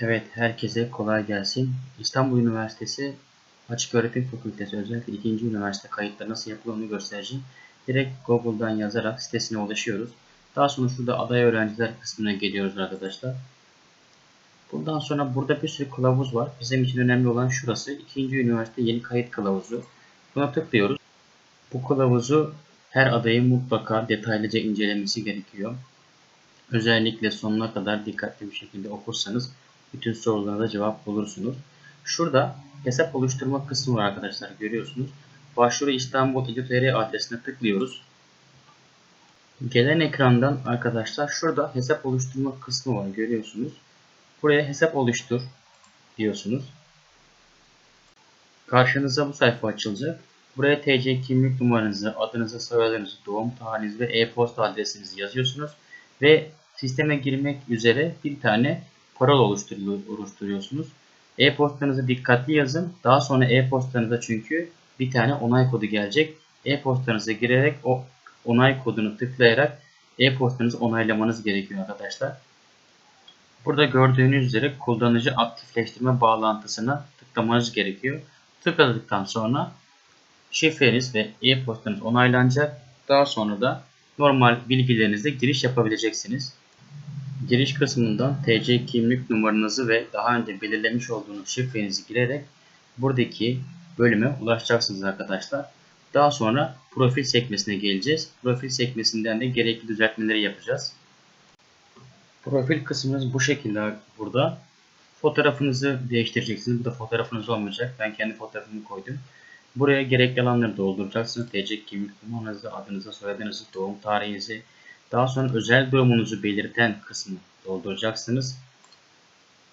Evet, herkese kolay gelsin. İstanbul Üniversitesi Açık Öğretim Fakültesi özellikle ikinci üniversite kayıtları nasıl yapıldığını göstereceğim. Direkt Google'dan yazarak sitesine ulaşıyoruz. Daha sonra şurada aday öğrenciler kısmına geliyoruz arkadaşlar. Bundan sonra burada bir sürü kılavuz var. Bizim için önemli olan şurası. İkinci üniversite yeni kayıt kılavuzu. Buna tıklıyoruz. Bu kılavuzu her adayın mutlaka detaylıca incelemesi gerekiyor. Özellikle sonuna kadar dikkatli bir şekilde okursanız bütün sorulara da cevap bulursunuz. Şurada hesap oluşturma kısmı var arkadaşlar görüyorsunuz. Başvuru İstanbul İDTR adresine tıklıyoruz. Gelen ekrandan arkadaşlar şurada hesap oluşturma kısmı var görüyorsunuz. Buraya hesap oluştur diyorsunuz. Karşınıza bu sayfa açılacak. Buraya TC kimlik numaranızı, adınızı, soyadınızı, doğum tarihinizi ve e-posta adresinizi yazıyorsunuz. Ve sisteme girmek üzere bir tane parol oluşturuyorsunuz. E-postanızı dikkatli yazın. Daha sonra e-postanıza çünkü bir tane onay kodu gelecek. E-postanıza girerek o onay kodunu tıklayarak e-postanızı onaylamanız gerekiyor arkadaşlar. Burada gördüğünüz üzere kullanıcı aktifleştirme bağlantısına tıklamanız gerekiyor. Tıkladıktan sonra şifreniz ve e-postanız onaylanacak. Daha sonra da normal bilgilerinizle giriş yapabileceksiniz. Giriş kısmından TC kimlik numaranızı ve daha önce belirlemiş olduğunuz şifrenizi girerek buradaki bölüme ulaşacaksınız arkadaşlar. Daha sonra profil sekmesine geleceğiz. Profil sekmesinden de gerekli düzeltmeleri yapacağız. Profil kısmınız bu şekilde burada. Fotoğrafınızı değiştireceksiniz. Bu da fotoğrafınız olmayacak. Ben kendi fotoğrafımı koydum. Buraya gerekli alanları dolduracaksınız. TC kimlik numaranızı, adınızı, soyadınızı, doğum tarihinizi, daha sonra özel durumunuzu belirten kısmı dolduracaksınız.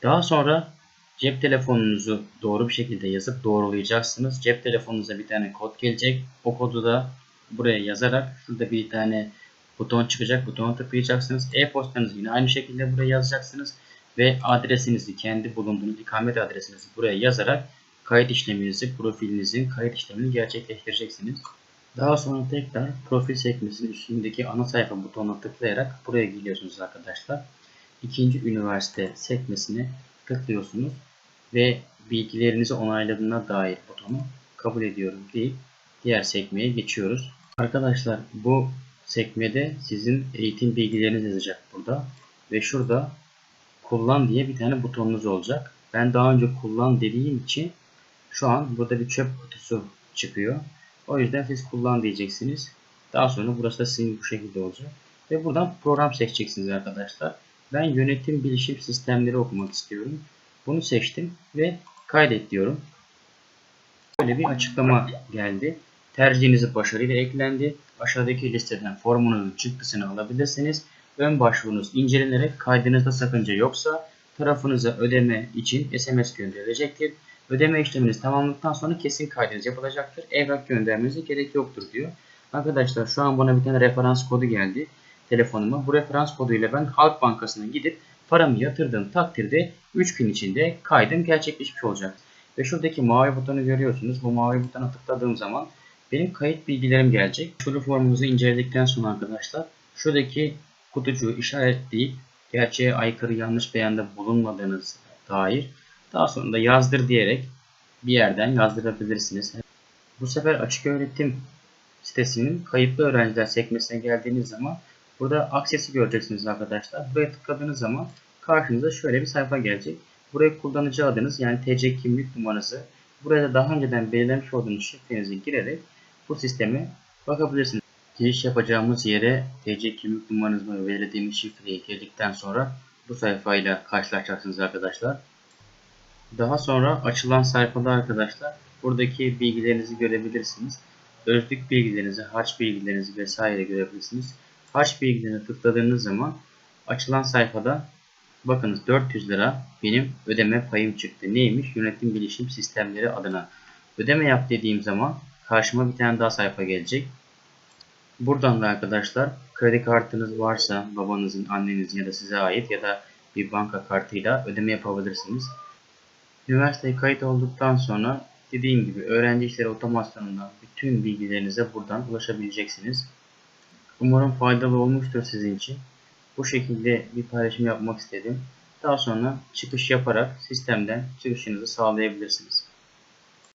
Daha sonra cep telefonunuzu doğru bir şekilde yazıp doğrulayacaksınız. Cep telefonunuza bir tane kod gelecek. O kodu da buraya yazarak şurada bir tane buton çıkacak. Butona tıklayacaksınız. E-postanızı yine aynı şekilde buraya yazacaksınız. Ve adresinizi, kendi bulunduğunuz ikamet adresinizi buraya yazarak kayıt işleminizi, profilinizin kayıt işlemini gerçekleştireceksiniz. Daha sonra tekrar profil sekmesinin üstündeki ana sayfa butonuna tıklayarak buraya geliyorsunuz arkadaşlar. İkinci üniversite sekmesine tıklıyorsunuz ve bilgilerinizi onayladığına dair butonu kabul ediyorum deyip diğer sekmeye geçiyoruz. Arkadaşlar bu sekmede sizin eğitim bilgileriniz yazacak burada ve şurada kullan diye bir tane butonunuz olacak. Ben daha önce kullan dediğim için şu an burada bir çöp kutusu çıkıyor. O yüzden siz kullan diyeceksiniz. Daha sonra burası da sizin bu şekilde olacak. Ve buradan program seçeceksiniz arkadaşlar. Ben yönetim bilişim sistemleri okumak istiyorum. Bunu seçtim ve kaydet diyorum. Böyle bir açıklama geldi. Tercihinizi başarıyla eklendi. Aşağıdaki listeden formunuzun çıktısını alabilirsiniz. Ön başvurunuz incelenerek kaydınızda sakınca yoksa tarafınıza ödeme için SMS gönderilecektir. Ödeme işleminiz tamamladıktan sonra kesin kaydınız yapılacaktır. Evrak göndermenize gerek yoktur diyor. Arkadaşlar şu an bana bir tane referans kodu geldi telefonuma. Bu referans koduyla ben Halk Bankası'na gidip paramı yatırdığım takdirde 3 gün içinde kaydım gerçekleşmiş olacak. Ve şuradaki mavi butonu görüyorsunuz. Bu mavi butona tıkladığım zaman benim kayıt bilgilerim gelecek. Şurada formumuzu inceledikten sonra arkadaşlar şuradaki kutucuğu işaretleyip gerçeğe aykırı yanlış beyanda bulunmadığınız dair daha sonra da yazdır diyerek bir yerden yazdırabilirsiniz. Bu sefer açık öğretim sitesinin kayıtlı öğrenciler sekmesine geldiğiniz zaman burada aksesi göreceksiniz arkadaşlar. Buraya tıkladığınız zaman karşınıza şöyle bir sayfa gelecek. Buraya kullanıcı adınız yani TC kimlik numaranızı buraya da daha önceden belirlemiş olduğunuz şifrenizi girerek bu sisteme bakabilirsiniz. Giriş yapacağımız yere TC kimlik numaranızı belirlediğimiz şifreyi girdikten sonra bu sayfayla karşılaşacaksınız arkadaşlar. Daha sonra açılan sayfada arkadaşlar buradaki bilgilerinizi görebilirsiniz. Özlük bilgilerinizi, harç bilgilerinizi vesaire görebilirsiniz. Harç bilgilerine tıkladığınız zaman açılan sayfada bakınız 400 lira benim ödeme payım çıktı. Neymiş? Yönetim bilişim sistemleri adına. Ödeme yap dediğim zaman karşıma bir tane daha sayfa gelecek. Buradan da arkadaşlar kredi kartınız varsa babanızın, annenizin ya da size ait ya da bir banka kartıyla ödeme yapabilirsiniz. Üniversiteye kayıt olduktan sonra dediğim gibi öğrenci işleri otomasyonundan bütün bilgilerinize buradan ulaşabileceksiniz. Umarım faydalı olmuştur sizin için. Bu şekilde bir paylaşım yapmak istedim. Daha sonra çıkış yaparak sistemden çıkışınızı sağlayabilirsiniz.